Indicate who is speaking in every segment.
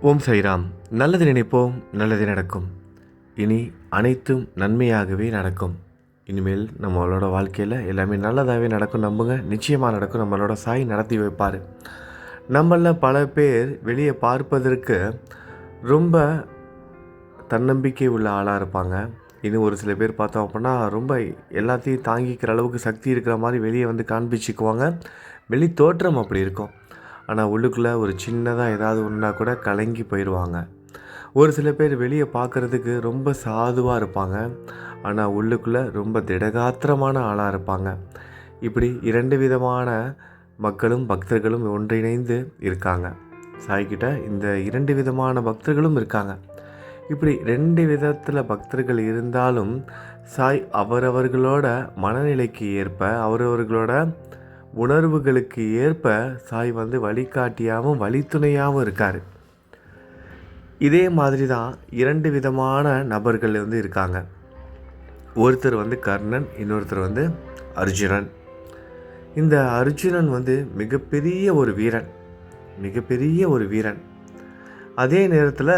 Speaker 1: ஓம் சைராம். நல்லது நினைப்போம் நல்லது நடக்கும். இனி அனைத்தும் நன்மையாகவே நடக்கும். இனிமேல் நம்மளோட வாழ்க்கையில் எல்லாமே நல்லதாகவே நடக்கும் நம்புங்க. நிச்சயமாக நடக்கும். நம்மளோட சாய் நடத்தி வைப்பார். நம்மள பல பேர் வெளியே பார்ப்பதற்கு ரொம்ப தன்னம்பிக்கை உள்ள ஆளாக இருப்பாங்க. இன்னும் ஒரு சில பேர் பார்த்தோம் அப்படின்னா ரொம்ப எல்லாத்தையும் தாங்கிக்கிற அளவுக்கு சக்தி இருக்கிற மாதிரி வெளியே வந்து காண்பிச்சுக்குவாங்க. வெளி தோற்றம் அப்படி இருக்கும். ஆனால் உள்ளுக்குள்ளே ஒரு சின்னதாக ஏதாவது ஒன்றா கூட கலங்கி போயிடுவாங்க ஒரு சில பேர் வெளியே பார்க்குறதுக்கு ரொம்ப சாதுவாக இருப்பாங்க. ஆனால் உள்ளுக்குள்ளே ரொம்ப திடகாத்திரமான ஆளாக இருப்பாங்க. இப்படி இரண்டு விதமான மக்களும் பக்தர்களும் ஒன்றிணைந்து இருக்காங்க. சாய்கிட்ட இந்த இரண்டு விதமான பக்தர்களும் இருக்காங்க. இப்படி ரெண்டு விதத்தில் பக்தர்கள் இருந்தாலும் சாய் அவரவர்களோட மனநிலைக்கு ஏற்ப அவரவர்களோட உணர்வுகளுக்கு ஏற்ப சாய் வந்து வழிகாட்டியாகவும் வழித்துணையாகவும் இருக்கார். இதே மாதிரி தான் இரண்டு விதமான நபர்கள் வந்து இருக்காங்க. ஒருத்தர் வந்து கர்ணன் இன்னொருத்தர் வந்து அர்ஜுனன். இந்த அர்ஜுனன் வந்து மிகப்பெரிய ஒரு வீரன். மிகப்பெரிய ஒரு வீரன். அதே நேரத்தில்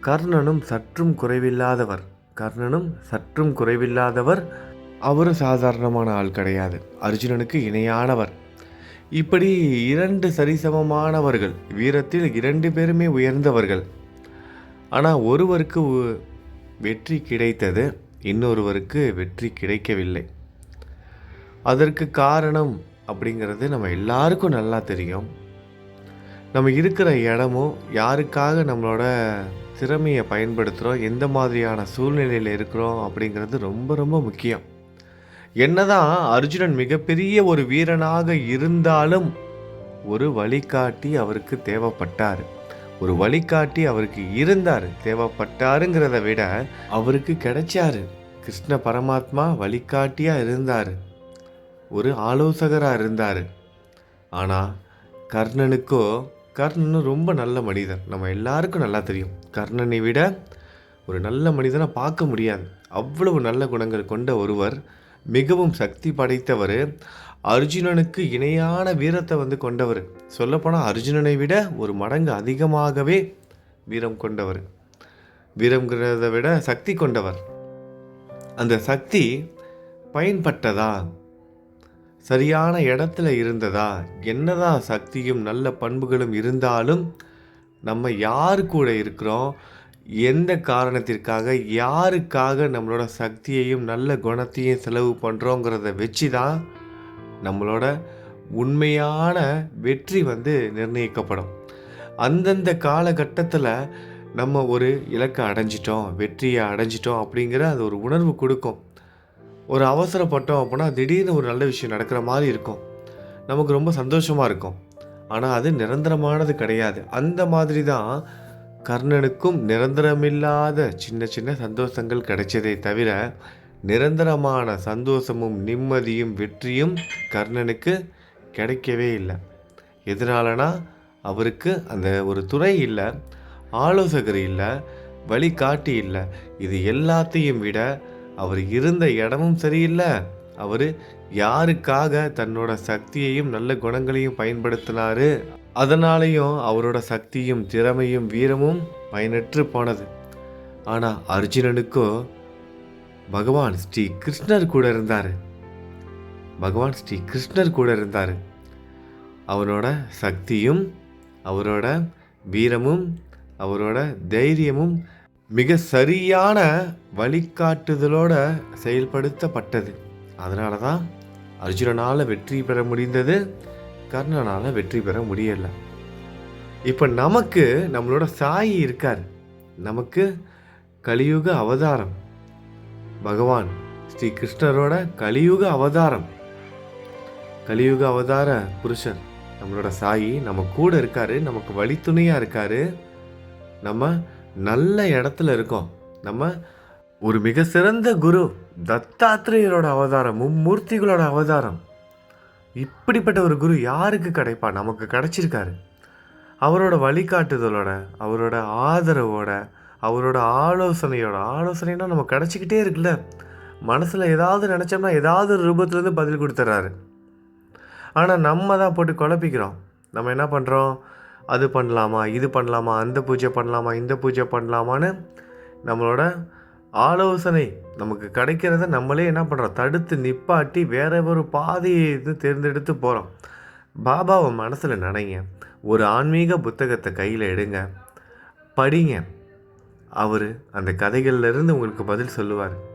Speaker 1: கர்ணனும் சற்றும் குறைவில்லாதவர். கர்ணனும் சற்றும் குறைவில்லாதவர். அவரும் சாதாரணமான ஆள் கிடையாது. அர்ஜுனனுக்கு இணையானவர். இப்படி இரண்டு சரிசமமானவர்கள் வீரத்தில் இரண்டு பேருமே உயர்ந்தவர்கள். ஆனால் ஒருவருக்கு உ- வெற்றி கிடைத்தது இன்னொருவருக்கு வெற்றி கிடைக்கவில்லை. அதற்கு காரணம் அப்படிங்கிறது நம்ம எல்லாருக்கும் நல்லா தெரியும். நம்ம இருக்கிற இடமும் யாருக்காக நம்மளோட திறமையை பயன்படுத்துகிறோம் எந்த மாதிரியான சூழ்நிலையில் இருக்கிறோம் அப்படிங்கிறது ரொம்ப ரொம்ப முக்கியம். என்னதான் அர்ஜுனன் மிகப்பெரிய ஒரு வீரனாக இருந்தாலும் ஒரு வழிகாட்டி அவருக்கு தேவைப்பட்டார். ஒரு வழிகாட்டி அவருக்கு இருந்தார் தேவைப்பட்டாருங்கிறத விட அவருக்கு கிடைச்சாரு. கிருஷ்ண பரமாத்மா வழிகாட்டியாக இருந்தார். ஒரு ஆலோசகராக இருந்தார். ஆனால் கர்ணனுக்கோ கர்ணன் ரொம்ப நல்ல மனிதன். நம்ம எல்லாருக்கும் நல்லா தெரியும். கர்ணனை விட ஒரு நல்ல மனிதனை பார்க்க முடியாது. அவ்வளவு நல்ல குணங்கள் கொண்ட ஒருவர் மிகவும் சக்தி படைத்தவர். அர்ஜுனனுக்கு இணையான வீரத்தை வந்து கொண்டவர். சொல்லப்போனால் அர்ஜுனனை விட ஒரு மடங்கு அதிகமாகவே வீரம் கொண்டவர். வீரங்கிறத விட சக்தி கொண்டவர். அந்த சக்தி பயன்பட்டதா? சரியான இடத்துல இருந்ததா? என்னதான் சக்தியும் நல்ல பண்புகளும் இருந்தாலும் நம்ம யார் கூட இருக்கிறோம்? எந்த காரணத்திற்காக யாருக்காக நம்மளோட சக்தியையும் நல்ல குணத்தையும் செலவு பண்ணுறோங்கிறத வச்சு தான் நம்மளோட உண்மையான வெற்றி வந்து நிர்ணயிக்கப்படும். அந்தந்த காலகட்டத்தில் நம்ம ஒரு இலக்கை அடைஞ்சிட்டோம் வெற்றியை அடைஞ்சிட்டோம் அப்படிங்கிற அது ஒரு உணர்வு கொடுக்கும். ஒரு அவசரப்பட்டோம் அப்படின்னா திடீர்னு ஒரு நல்ல விஷயம் நடக்கிற மாதிரி இருக்கும். நமக்கு ரொம்ப சந்தோஷமாக இருக்கும். ஆனால் அது நிரந்தரமானது கிடையாது. அந்த மாதிரி தான் கர்ணனுக்கும் நிரந்தரமில்லாத சின்ன சின்ன சந்தோஷங்கள் கிடைச்சதை தவிர நிரந்தரமான சந்தோஷமும் நிம்மதியும் வெற்றியும் கர்ணனுக்கு கிடைக்கவே இல்லை. எதனாலனா அவருக்கு அந்த ஒரு துறை இல்லை ஆலோசகர் இல்லை வழிகாட்டி இல்லை. இது எல்லாத்தையும் விட அவர் இருந்த இடமும் சரியில்லை. அவர் யாருக்காக தன்னோட சக்தியையும் நல்ல குணங்களையும் பயன்படுத்தினாரு? அதனாலேயும் அவரோட சக்தியும் திறமையும் வீரமும் பயனற்று போனது. ஆனால் அர்ஜுனனுக்கோ பகவான் ஸ்ரீ கிருஷ்ணர் கூட இருந்தார். பகவான் ஸ்ரீ கிருஷ்ணர் கூட இருந்தார். அவரோட சக்தியும் அவரோட வீரமும் அவரோட தைரியமும் மிக சரியான வழிகாட்டுதலோட செயல்படுத்தப்பட்டது. அதனால தான் அர்ஜுனனால் வெற்றி பெற முடிந்தது. கர்ணனால் வெற்றி பெற முடியலை. இப்போ நமக்கு நம்மளோட சாயி இருக்கார். நமக்கு கலியுக அவதாரம். பகவான் ஸ்ரீ கிருஷ்ணரோட கலியுக அவதாரம். கலியுக அவதார புருஷர் நம்மளோட சாயி நம்ம கூட இருக்காரு நமக்கு வழித்துணையாக இருக்காரு. நம்ம நல்ல இடத்துல இருக்கோம். நம்ம ஒரு மிக சிறந்த குரு தத்தாத்திரேயரோட அவதாரம் மும்மூர்த்திகளோட அவதாரம். இப்படிப்பட்ட ஒரு குரு யாருக்கு கிடைப்பா? நமக்கு கிடைச்சிருக்காரு. அவரோட வழிகாட்டுதலோட அவரோட ஆதரவோட அவரோட ஆலோசனையோட ஆலோசனைனா நம்ம கிடச்சிக்கிட்டே இருக்குல்ல. மனசில் ஏதாவது நினச்சோம்னா ஏதாவது ஒரு ரூபத்துலேருந்து பதில் கொடுத்துட்றாரு ஆனால் நம்ம தான் போட்டு குழப்பிக்கிறோம். நம்ம என்ன பண்ணுறோம் அது பண்ணலாமா? இது பண்ணலாமா? அந்த பூஜை பண்ணலாமா? இந்த பூஜை பண்ணலாமான்னு நம்மளோட ஆலோசனை நமக்கு கிடைக்கிறத நம்மளே என்ன பண்ணுறோம் தடுத்து நிப்பாட்டி வேற ஒரு பாதையை இது தேர்ந்தெடுத்து போகிறோம் பாபாவை மனசில் நினைங்க. ஒரு ஆன்மீக புத்தகத்தை கையில் எடுங்க. படிங்க. அவர் அந்த கதைகள்லேருந்து உங்களுக்கு பதில் சொல்லுவார்.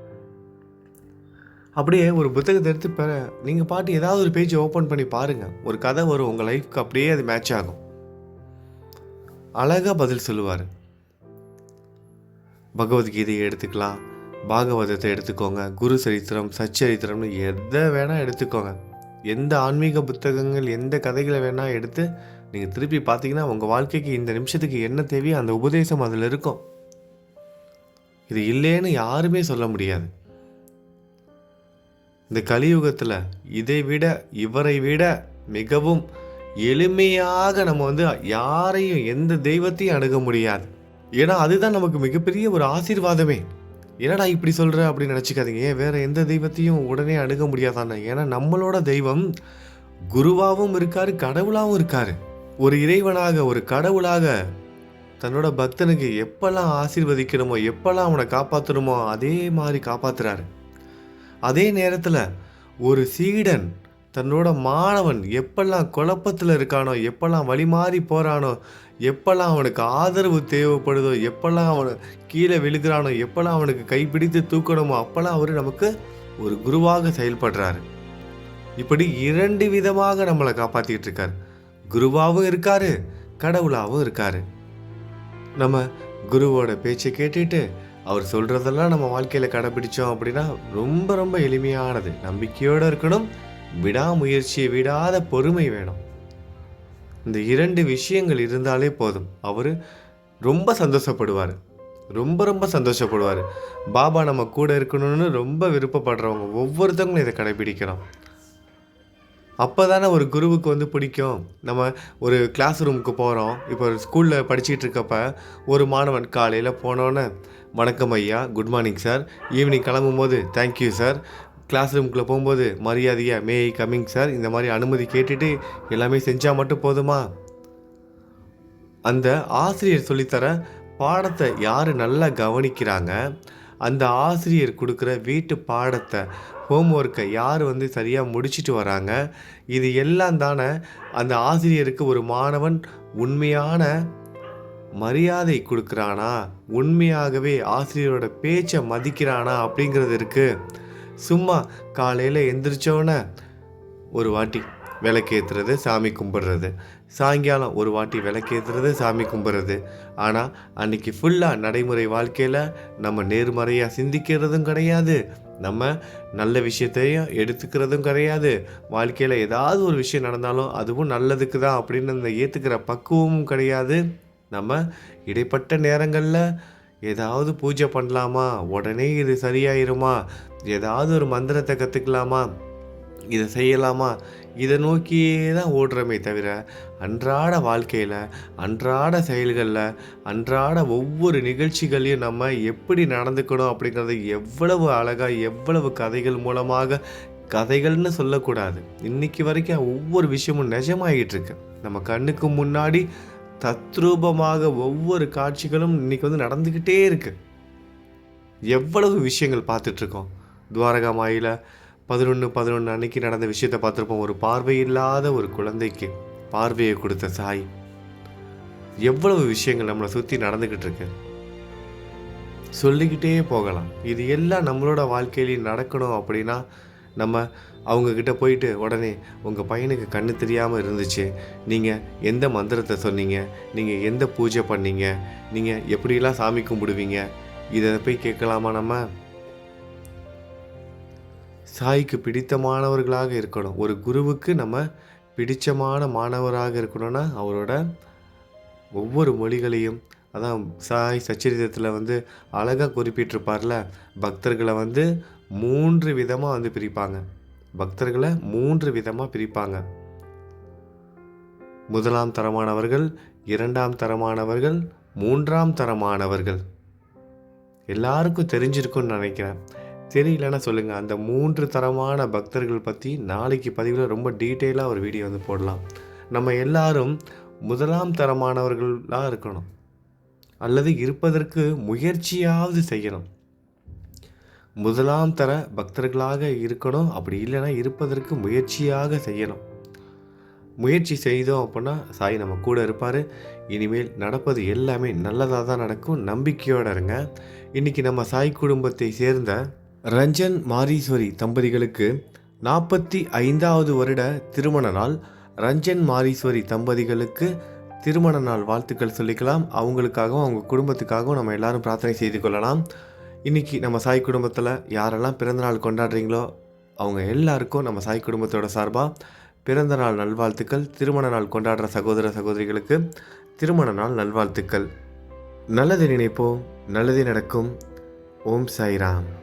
Speaker 1: அப்படியே ஒரு புத்தகத்தை எடுத்து பெற நீங்கள் பாட்டு ஏதாவது ஒரு பேஜ் ஓப்பன் பண்ணி பாருங்கள் ஒரு கதை வரும் உங்கள் லைஃப்க்கு அப்படியே அது மேட்ச் ஆகும். அழகாக பதில் சொல்லுவார். பகவத்கீதையை எடுத்துக்கலாம் பாகவதத்தை எடுத்துக்கோங்க குரு சரித்திரம் சச்சரித்திரம்னு எதை வேணால் எடுத்துக்கோங்க. எந்த ஆன்மீக புத்தகங்கள் எந்த கதைகளை வேணால் எடுத்து நீங்கள் திருப்பி பார்த்தீங்கன்னா உங்கள் வாழ்க்கைக்கு இந்த நிமிஷத்துக்கு என்ன தேவையோ அந்த உபதேசம் அதில் இருக்கும். இது இல்லைன்னு யாருமே சொல்ல முடியாது. இந்த கலியுகத்தில் இதை விட இவரை விட மிகவும் எளிமையாக நம்ம வந்து யாரையும் எந்த தெய்வத்தையும் அணுக முடியாது. ஏன்னா அதுதான் நமக்கு மிகப்பெரிய ஒரு ஆசீர்வாதமே. என்னடா இப்படி சொல்கிற அப்படின்னு நினச்சிக்காதீங்க. ஏன் வேற எந்த தெய்வத்தையும் உடனே அணுக முடியாதானே ஏன்னா நம்மளோட தெய்வம் குருவாகவும் இருக்கார் கடவுளாகவும் இருக்கார். ஒரு இறைவனாக ஒரு கடவுளாக தன்னோட பக்தனுக்கு எப்பெல்லாம் ஆசீர்வதிக்கணுமோ எப்பெல்லாம் அவனை காப்பாற்றணுமோ அதே மாதிரி காப்பாற்றுறாரு அதே நேரத்தில் ஒரு சீடன் தன்னோட மாணவன் எப்பெல்லாம் குழப்பத்தில் இருக்கானோ எப்பெல்லாம் வழி மாறி போகிறானோ எப்பெல்லாம் அவனுக்கு ஆதரவு தேவைப்படுதோ எப்பெல்லாம் அவனை கீழே விழுகிறானோ எப்பெல்லாம் அவனுக்கு கைப்பிடித்து தூக்கணுமோ அப்பெல்லாம் அவர் நமக்கு ஒரு குருவாக செயல்படுறாரு. இப்படி இரண்டு விதமாக நம்மளை காப்பாற்றிக்கிட்டு இருக்காரு. குருவாகவும் இருக்காரு கடவுளாகவும் இருக்காரு. நம்ம குருவோட பேச்சை கேட்டுட்டு அவர் சொல்கிறதெல்லாம் நம்ம வாழ்க்கையில் கடைபிடிச்சோம் அப்படின்னா ரொம்ப ரொம்ப எளிமையானது. நம்பிக்கையோடு இருக்கணும் விடாமுயற்சியை விடாத பொறுமை வேணும். இந்த இரண்டு விஷயங்கள் இருந்தாலே போதும். அவர் ரொம்ப சந்தோஷப்படுவார். ரொம்ப ரொம்ப சந்தோஷப்படுவார். பாபா நம்ம கூட இருக்கணும்னு ரொம்ப விருப்பப்படுறவங்க ஒவ்வொருத்தவங்களும் இதை கடைபிடிக்கிறோம் அப்போ தானே ஒரு குருவுக்கு வந்து பிடிக்கும். நம்ம ஒரு கிளாஸ் ரூமுக்கு போகிறோம் இப்போ ஒரு ஸ்கூலில் படிச்சுட்டு இருக்கப்ப ஒரு மாணவன் காலையில் போனோன்னே வணக்கம் ஐயா குட் மார்னிங் சார் ஈவினிங் கிளம்பும் போது தேங்க்யூ சார் கிளாஸ் ரூமுக்குள்ளே போகும்போது மரியாதையாக மே கம்மிங் சார் இந்த மாதிரி அனுமதி கேட்டுட்டு எல்லாமே செஞ்சால் மட்டும் போதுமா? அந்த ஆசிரியர் சொல்லித்தர பாடத்தை யார் நல்லா கவனிக்கிறாங்க அந்த ஆசிரியர் கொடுக்குற வீட்டு பாடத்தை ஹோம்ஒர்க்கை யார் வந்து சரியாக முடிச்சிட்டு வராங்க இது எல்லாம் தானே அந்த ஆசிரியருக்கு ஒரு மாணவன் உண்மையான மரியாதை கொடுக்குறானா உண்மையாகவே ஆசிரியரோட பேச்சை மதிக்கிறானா அப்படிங்கிறது இருக்குது சும்மா காலையில் எந்திரிச்சோன்னே ஒரு வாட்டி விளக்கேற்றுறது சாமி கும்பிட்றது. சாயங்காலம் ஒரு வாட்டி விளக்கேற்றுறது சாமி கும்பிட்றது. ஆனால் அன்னைக்கு ஃபுல்லாக நடைமுறை வாழ்க்கையில் நம்ம நேர்மறையாக சிந்திக்கிறதும் கிடையாது. நம்ம நல்ல விஷயத்தையும் எடுத்துக்கிறதும் கிடையாது. வாழ்க்கையில் ஏதாவது ஒரு விஷயம் நடந்தாலும் அதுவும் நல்லதுக்கு தான் அப்படின்னு அந்த ஏற்றுக்கிற பக்குவமும் கிடையாது. நம்ம இடைப்பட்ட நேரங்களில் ஏதாவது பூஜை பண்ணலாமா? உடனே இது சரியாயிருமா? ஏதாவது ஒரு மந்திரத்தை கற்றுக்கலாமா இதை செய்யலாமா? இதை நோக்கியே தான் ஓடுறோமே தவிர அன்றாட வாழ்க்கையில் அன்றாட செயல்களில் அன்றாட ஒவ்வொரு நிகழ்ச்சிகளையும் நம்ம எப்படி நடந்துக்கணும் அப்படிங்கிறது எவ்வளவு அழகாக எவ்வளவு கதைகள் மூலமாக கதைகள்னு சொல்லக்கூடாது. இன்னைக்கு வரைக்கும் ஒவ்வொரு விஷயமும் நிஜமாகிட்டு இருக்கு. நம்ம கண்ணுக்கு முன்னாடி தத்ரூபமாக ஒவ்வொரு காட்சிகளும் இன்றைக்கி வந்து நடந்துக்கிட்டே இருக்குது எவ்வளவு விஷயங்கள் பார்த்துட்ருக்கோம். துவாரகா மாயில பதினொன்று பதினொன்று அன்னைக்கு நடந்த விஷயத்தை பார்த்துருப்போம். ஒரு பார்வை இல்லாத ஒரு குழந்தைக்கு பார்வையை கொடுத்த சாய். எவ்வளவு விஷயங்கள் நம்மளை சுற்றி நடந்துக்கிட்டு இருக்கு சொல்லிக்கிட்டே போகலாம். இது எல்லாம் நம்மளோட வாழ்க்கையிலையும் நடக்கணும் அப்படின்னா நம்ம அவங்கக்கிட்ட போயிட்டு உடனே உங்கள் பையனுக்கு கண்ணு தெரியாமல் இருந்துச்சு. நீங்கள் எந்த மந்திரத்தை சொன்னீங்க? நீங்கள் எந்த பூஜை பண்ணீங்க? நீங்கள் எப்படிலாம் சாமி கும்பிடுவீங்க? இதை போய் கேட்கலாமா நம்ம? சாய்க்கு பிடித்தமானவர்களாக இருக்கணும். ஒரு குருவுக்கு நம்ம பிடிச்சமான மாணவராக இருக்கணும்னா அவரோட ஒவ்வொரு மொழிகளையும் அதான் சாய் சச்சரித்தத்தில் வந்து அழகாக குறிப்பிட்டிருப்பார்ல பக்தர்களை வந்து மூன்று விதமாக வந்து பிரிப்பாங்க. பக்தர்களை மூன்று விதமாக பிரிப்பாங்க. முதலாம் தரமானவர்கள் இரண்டாம் தரமானவர்கள் மூன்றாம் தரமானவர்கள். எல்லாருக்கும் தெரிஞ்சிருக்கும்னு நினைக்கிறேன். தெரியலன்னா சொல்லுங்கள் அந்த மூன்று தரமான பக்தர்கள் பற்றி நாளைக்கு பதிவில் ரொம்ப டீட்டெயிலாக ஒரு வீடியோ வந்து போடலாம். நம்ம எல்லாரும் முதலாம் தரமானவர்களாக இருக்கணும். அல்லது இருப்பதற்கு முயற்சியாவது செய்யணும். முதலாம் தர பக்தர்களாக இருக்கணும். அப்படி இல்லைன்னா இருப்பதற்கு முயற்சியாக செய்யணும். முயற்சி செய்தோம் அப்படின்னா சாய் நம்ம கூட இருப்பார். இனிமேல் நடப்பது எல்லாமே நல்லதாக தான் நடக்கும். நம்பிக்கையோடு இருங்க. இன்றைக்கி நம்ம சாய் குடும்பத்தை சேர்ந்த ரஞ்சன் மாரீஸ்வரி தம்பதிகளுக்கு நாற்பத்தி ஐந்தாவது வருட திருமண நாள். ரஞ்சன் மாரீஸ்வரி தம்பதிகளுக்கு திருமண நாள் வாழ்த்துக்கள் சொல்லிக்கலாம். அவங்களுக்காகவும் அவங்க குடும்பத்துக்காகவும் நம்ம எல்லாரும் பிரார்த்தனை செய்து கொள்ளலாம். இன்றைக்கி நம்ம சாய் குடும்பத்தில் யாரெல்லாம் பிறந்தநாள் கொண்டாடுறீங்களோ அவங்க எல்லாருக்கும் நம்ம சாய் குடும்பத்தோட சார்பாக பிறந்தநாள் நல்வாழ்த்துக்கள் திருமண நாள் கொண்டாடுற சகோதர சகோதரிகளுக்கு திருமண நாள் நல்வாழ்த்துக்கள். நல்லது நினைப்போம் நல்லதே நடக்கும். ஓம் சாய்ராம்.